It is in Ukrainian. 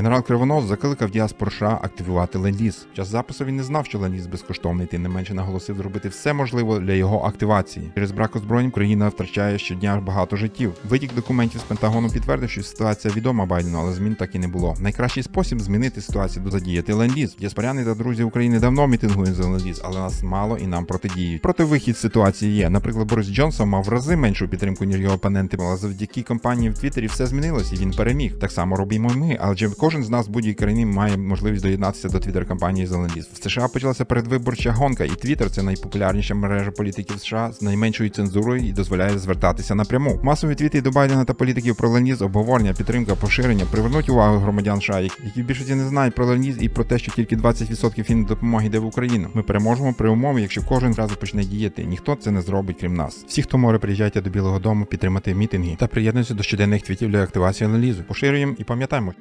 Генерал Кривонос закликав діаспору США активувати ленд-ліз. Час запису він не знав, що ленд-ліз безкоштовний, тим не менше наголосив зробити все можливе для його активації. Через брак озброєнь Україна втрачає щодня багато життів. Витік документів з Пентагону підтвердив, що ситуація відома Байдену, але змін так і не було. Найкращий спосіб змінити ситуацію задіяти ленд-ліз. Діаспоряни та друзі України давно мітингують за ленд-ліз, але нас мало і нам протидіють. Проте вихід ситуації є. Наприклад, Борис Джонсон мав в рази меншу підтримку ніж його опоненти, але завдяки кампанії в Твіттері все змінилось і він переміг. Так само робимо ми. Адже кожен з нас в будь-якій країні має можливість доєднатися до твіттер кампанії за ленд-ліз. В США почалася передвиборча гонка, і Твіттер це найпопулярніша мережа політиків США з найменшою цензурою і дозволяє звертатися напряму. Масові твіти до Байдена та політиків про ленд-ліз, обговорення, підтримка, поширення привернуть увагу громадян США, які в більшості не знають про ленд-ліз і про те, що тільки 20% фіндопомоги йде в Україну. Ми переможемо при умові, якщо кожен разу почне діяти. Ніхто це не зробить, крім нас. Всі, хто може, приїжджайте до Білого Дому підтримати мітинги та приєднуйтесь до щоденних твітів для активації ленд-лізу. Поширюємо і пам'ятаємо.